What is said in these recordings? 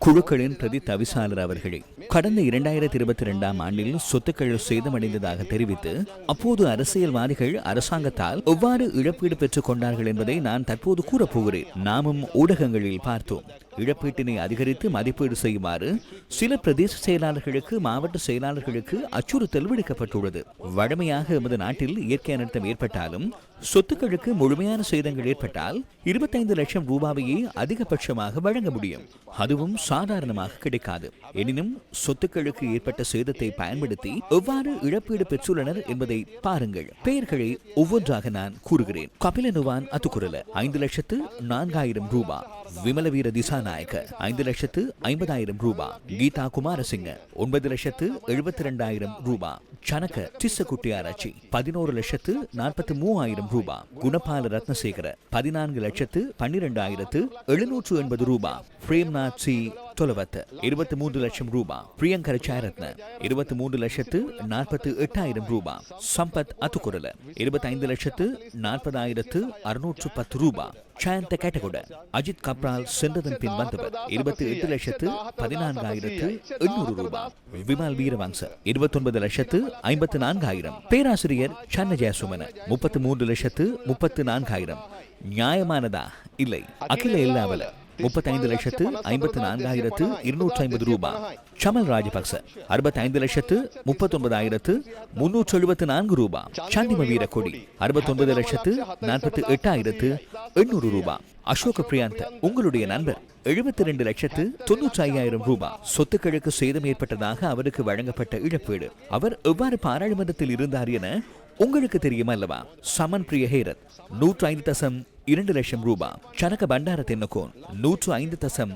குழுக்களின் பிரதி தவிசாளர் அவர்களே கடந்த இரண்டாயிரத்தி இருபத்தி ரெண்டாம் ஆண்டில் சொத்துக்கள் சேதமடைந்ததாக தெரிவித்து அப்போது அரசியல்வாதிகள் அரசாங்கத்தால் எவ்வாறு இழப்பீடு பெற்றுக் கொண்டார்கள் என்பதை நான் தற்போது கூறப்போகிறேன் நாமும் ஊடகங்களில் பார்த்தோம். இழப்பீட்டினை அதிகரித்து மதிப்பீடு செய்யுமாறு சில பிரதேச செயலாளர்களுக்கு மாவட்ட செயலாளர்களுக்கு அச்சுறுத்தல் விடுக்கப்பட்டுள்ளது. வழமையாக எமது நாட்டில் இயற்கை அனர்த்தம் ஏற்பட்டாலும் சொத்துக்களுக்கு முழுமையான சேதங்கள் ஏற்பட்டால் இருபத்தைந்து லட்சம் ரூபாவையே அதிகபட்சமாக வழங்க முடியும். அதுவும் சாதாரணமாக கிடைக்காது. எனினும் சொத்துக்களுக்கு ஏற்பட்ட சேதத்தை பயன்படுத்தி எவ்வாறு இழப்பீடு பெற்றுள்ளனர் என்பதை பாருங்கள். பெயர்களை ஒவ்வொன்றாக நான் கூறுகிறேன். கபிலனுவான் அத்துக்குரல ஐந்து லட்சத்து நான்காயிரம் ரூபாய் விமலவீர திசா திசாநாயக்க ஐந்து லட்சத்து ஐம்பதாயிரம் ரூபா. கீதா குமாரசிங்க ஒன்பது லட்சத்து எழுபத்தி ரெண்டாயிரம் ரூபா. சனக சிஸ்ஸகுட்டி ஆராய்ச்சி பதினோரு லட்சத்து நாற்பத்தி மூவாயிரம் ரூபா. குணபால ரத்னசேகர பதினான்கு லட்சத்து பன்னிரெண்டாயிரத்து எழுநூற்று எண்பது ரூபா. பிரேம்நாத் சி தொலவத்து இருபத்தி மூன்று லட்சம் ரூபாய் பிரியங்கர ஜாயரத்ன இருபத்தி மூன்று லட்சத்து நாற்பத்தி எட்டாயிரம் ரூபாய் சம்பத் அத்துக்குரல இருபத்தி ஐந்து லட்சத்து நாற்பதாயிரத்து அறுநூற்று பத்து ரூபாய் ஜயந்த கேட்டகொட அஜித் கப்ரால் சென்றதன் பின் வந்தவர் இருபத்தி எட்டு லட்சத்து பதினான்காயிரத்து எண்ணூறு ரூபாய் விமல் வீரவாங்ச இருபத்தி ஒன்பது லட்சத்து ஐம்பத்து நான்காயிரம். பேராசிரியர் சன்ன ஜெயசுமன முப்பத்து மூன்று லட்சத்து முப்பத்து நான்காயிரம். நியாயமானதா? இல்லை. அகில இல்லாவல முப்பத்தைந்து லட்சத்து ஐம்பத்து நான்காயிரத்து இருநூற்றி ஐம்பது ரூபாய் சமல் ராஜபக்ச அறுபத்தைந்து லட்சத்து முப்பத்தொன்பதாயிரத்து முன்னூற்று எழுபத்து நான்கு ரூபாய் சாந்திம வீரக்கொடி அறுபத்தொன்பது லட்சத்து நாற்பத்தி எட்டாயிரத்து எண்ணூறு ரூபாய் அசோக பிரியாந்த உங்களுடைய நண்பர் எழுபத்தி ரெண்டு லட்சத்து தொன்னூற்றி ஐயாயிரம் ரூபாய் சொத்துக்களுக்கு சேதம் ஏற்பட்டதாக அவருக்கு வழங்கப்பட்ட இழப்பீடு. அவர் எவ்வாறு பாராளுமன்றத்தில் இருந்தார் என உங்களுக்கு தெரியுமா அல்லவா? சமன் பிரிய ஹேரத் நூற்று ஐந்து தசம் இரண்டு லட்சம் ரூபாய் சனக பண்டார தென்னகோன் நூற்று ஐந்து தசம்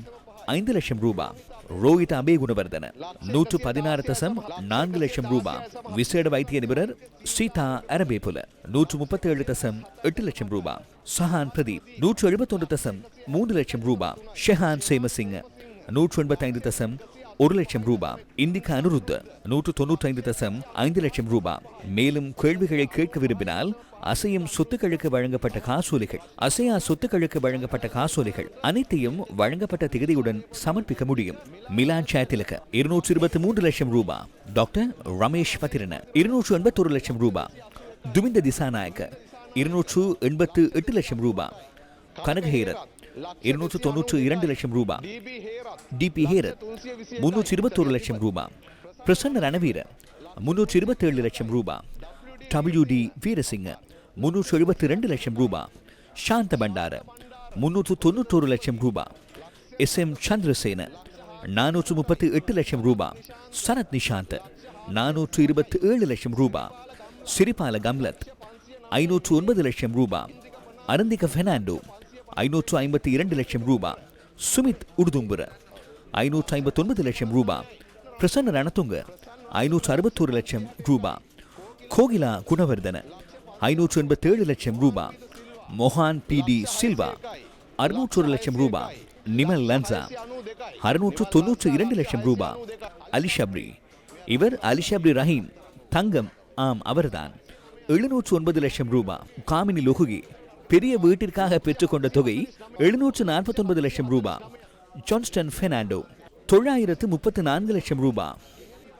ஐந்து லட்சம் ரூபாய் ரோஹித் அபே குணவர்தன நூற்று பதினாறு தசம் நான்கு லட்சம் ரூபாய் விசேட வைத்திய நிபுணர் சீதா அரபேபுல நூற்று முப்பத்தி ஏழு தசம் எட்டு லட்சம் ரூபாய் சஹான் பிரதீப் நூற்று எழுபத்தொன்று தசம் மூன்று லட்சம் ரூபாய் ஷெஹான் சேமசிங் நூற்று எண்பத்தைந்து தசம் ஒரு லட்சம் ரூபாய். இந்திக்கு அனுருத்த நூற்று தொன்னூற்றி ஐந்து தசம் ஐந்து லட்சம் ரூபாய். மேலும் கேள்விகளை கேட்க விரும்பினால் அசையும் சொத்துக்களுக்கு வழங்கப்பட்ட காசோலைகள். அசையா சொத்துக்களுக்கு வழங்கப்பட்ட காசோலைகள் அனைத்தையும் வழங்கப்பட்ட திகதியுடன் சமர்ப்பிக்க முடியும். மிலான் சேத்திலக இருநூற்று இருபத்தி மூன்று லட்சம் ரூபாய். டாக்டர் ரமேஷ் பத்திரன இருநூற்று எண்பத்தொரு லட்சம் ரூபாய். துமிந்த திசாநாயக்க இருநூற்று எண்பத்து எட்டு லட்சம் ரூபாய். கனகஹேரத் இருநூற்று தொன்னூற்று இரண்டு லட்சம் ரூபாய். டிபி ஹேரத். முன்னூற்றி இருபத்தோரு லட்சம் ரூபாய். பிரசன்ன ரணவீரன் முன்னூற்றி இருபத்தேழு லட்சம் ரூபாய். டபிள்யூ டி வீரசிங்க முன்னூற்று எழுபத்தி ரெண்டு லட்சம் ரூபாய். சாந்த பண்டார முன்னூற்று தொண்ணூற்றோரு லட்சம் ரூபாய். எஸ் எம் சந்திரசேன நானூற்று முப்பத்தி எட்டு லட்சம் ரூபாய். சனத் நிஷாந்த் நானூற்று இருபத்தி ஏழு லட்சம் ரூபாய். சிரிபால கம்லத் ஐநூற்று ஒன்பது லட்சம் ரூபாய். அருந்திக ஃபெர்னாண்டோ ஐநூற்று ஐம்பத்தி இரண்டு லட்சம் ரூபா. சுமித் உடுதும்புர ஐநூற்று ஐம்பத்தொன்பது லட்சம் ரூபா. பிரசன்ன ரணத்துங்க ஐநூற்று அறுபத்தோரு லட்சம் ரூபா. கோகிலா குணவர்தன. ஐநூற்று எண்பத்தேழு லட்சம் ரூபா. Mohan P D Silva. அறுநூற்றொரு லட்சம் ரூபா. நிமல் லன்சா. அறுநூற்று தொன்னூற்று இரண்டு லட்சம் ரூபா. அலிஷப்ரி இவர் அலிஷப்ரி ரஹீம். தங்கம் ஆம் அவர்தான். எழுநூற்று ஒன்பது லட்சம் ரூபா. காமினி லொகுகி. பெரிய வீட்டிற்காக பெற்றுக்கொண்ட தொகை எழுநூற்று நாற்பத்தொன்பது லட்சம் ரூபாய் ஜான்ஸ்டன் பெர்னாண்டோ தொள்ளாயிரத்து முப்பத்து நான்கு லட்சம் ரூபாய்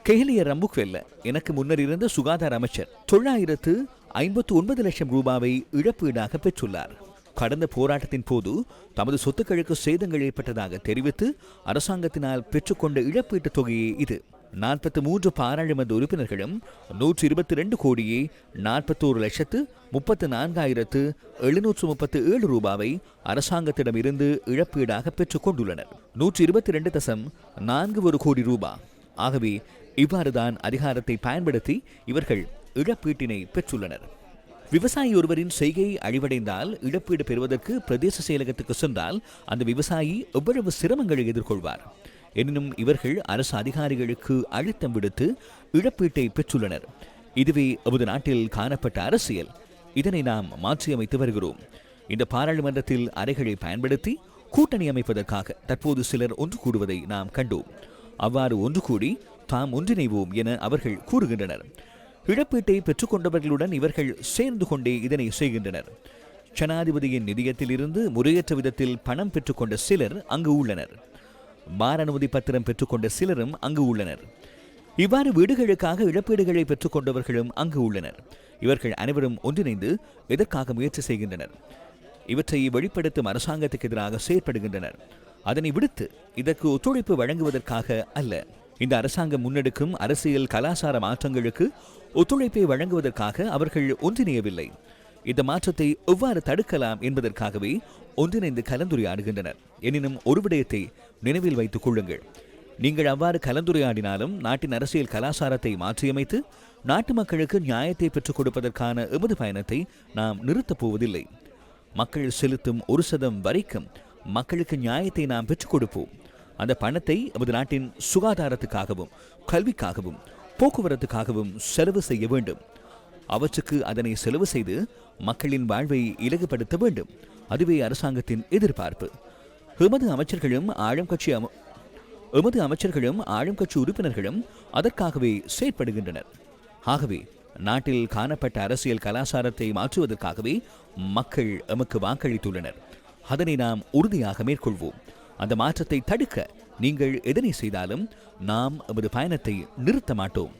கெஹலிய ரம்புக்வெல்ல எனக்கு முன்னர் இருந்த சுகாதார அமைச்சர் தொள்ளாயிரத்து ஐம்பத்து ஒன்பது லட்சம் ரூபாவை இழப்பீடாக பெற்றுள்ளார். கடந்த போராட்டத்தின் போது தமது சொத்துக்களுக்கு சேதங்கள் ஏற்பட்டதாக தெரிவித்து அரசாங்கத்தினால் பெற்றுக்கொண்ட இழப்பீட்டுத் தொகையே இது. நாற்பத்தி மூன்று பாராளுமன்ற உறுப்பினர்களும் நூற்றி இருபத்தி ரெண்டு கோடியே நாற்பத்தோரு லட்சத்து முப்பத்து நான்காயிரத்து எழுநூற்று முப்பத்து ஏழு ரூபாவை அரசாங்கத்திடமிருந்து இழப்பீடாக பெற்றுக் கொண்டுள்ளனர். நூற்றி இருபத்தி ரெண்டு தசம் நான்கு ஒரு கோடி ரூபா. ஆகவே இவ்வாறுதான் அதிகாரத்தை பயன்படுத்தி இவர்கள் இழப்பீட்டினை பெற்றுள்ளனர். விவசாயி ஒருவரின் செய்கை அழிவடைந்தால் இழப்பீடு பெறுவதற்கு பிரதேச செயலகத்துக்கு சென்றால் அந்த விவசாயி எவ்வளவு சிரமங்களை எதிர்கொள்வார்? எனினும் இவர்கள் அரசு அதிகாரிகளுக்கு அழுத்தம் விடுத்து இழப்பீட்டை பெற்றுள்ளனர். இதுவே அவது நாட்டில் காணப்பட்ட அரசியல். இதனை நாம் மாற்றியமைத்து வருகிறோம். இந்த பாராளுமன்றத்தில் அறைகளை பயன்படுத்தி கூட்டணி அமைப்பதற்காக தற்போது சிலர் ஒன்று கூடுவதை நாம் கண்டோம். அவ்வாறு ஒன்று கூடி தாம் ஒன்றிணைவோம் என அவர்கள் கூறுகின்றனர். இழப்பீட்டை பெற்றுக்கொண்டவர்களுடன் இவர்கள் சேர்ந்து கொண்டே இதனை செய்கின்றனர். ஜனாதிபதியின் நிதியத்திலிருந்து முறையற்ற விதத்தில் பணம் பெற்றுக்கொண்ட சிலர் அங்கு உள்ளனர். பார அனுமதி பத்திரம் பெற்றுக்கொண்ட சிலரும் அங்கு உள்ளனர். இவ்வாறு வீடுகளுக்காக இழப்பீடுகளை பெற்றுக்கொண்டவர்களும் அங்கு உள்ளனர். இவர்கள் அனைவரும் ஒன்றிணைந்து இதற்காக முயற்சி செய்கின்றனர்? இவற்றை வெளிப்படுத்தும் அரசாங்கத்துக்கு எதிராக செயற்படுகின்றனர். அதனை விடுத்து இதற்கு ஒத்துழைப்பு வழங்குவதற்காக அல்ல. இந்த அரசாங்கம் முன்னெடுக்கும் அரசியல் கலாசார மாற்றங்களுக்கு ஒத்துழைப்பை வழங்குவதற்காக அவர்கள் ஒன்றிணையவில்லை. இந்த மாற்றத்தை எவ்வாறு தடுக்கலாம் என்பதற்காகவே ஒன்றிணைந்து கலந்துரையாடுகின்றனர். எனினும் ஒரு விடயத்தை நினைவில் வைத்துக் கொள்ளுங்கள். நீங்கள் அவ்வாறு கலந்துரையாடினாலும் நாட்டின் அரசியல் கலாசாரத்தை மாற்றியமைத்து நாட்டு மக்களுக்கு நியாயத்தை பெற்றுக் கொடுப்பதற்கான எமது பயணத்தை நாம் நிறுத்தப் போவதில்லை. மக்கள் செலுத்தும் ஒரு சதம் வரைக்கும் மக்களுக்கு நியாயத்தை நாம் பெற்றுக் கொடுப்போம். அந்த பணத்தை நமது நாட்டின் சுகாதாரத்துக்காகவும் கல்விக்காகவும் போக்குவரத்துக்காகவும் செலவு செய்ய வேண்டும். அவற்றுக்கு அதனை செலவு செய்து மக்களின் வாழ்வை இலகுபடுத்த வேண்டும். அதுவே அரசாங்கத்தின் எதிர்பார்ப்பு. எமது அமைச்சர்களும் ஆளும் கட்சி எமது அமைச்சர்களும் ஆளும் கட்சி உறுப்பினர்களும் அதற்காகவே செயற்படுகின்றனர். ஆகவே நாட்டில் காணப்பட்ட அரசியல் கலாச்சாரத்தை மாற்றுவதற்காகவே மக்கள் எமக்கு வாக்களித்துள்ளனர். அதனை நாம் உறுதியாக மேற்கொள்வோம். அந்த மாற்றத்தை தடுக்க நீங்கள் எதனை செய்தாலும் நாம் எமது பயணத்தை நிறுத்த மாட்டோம்.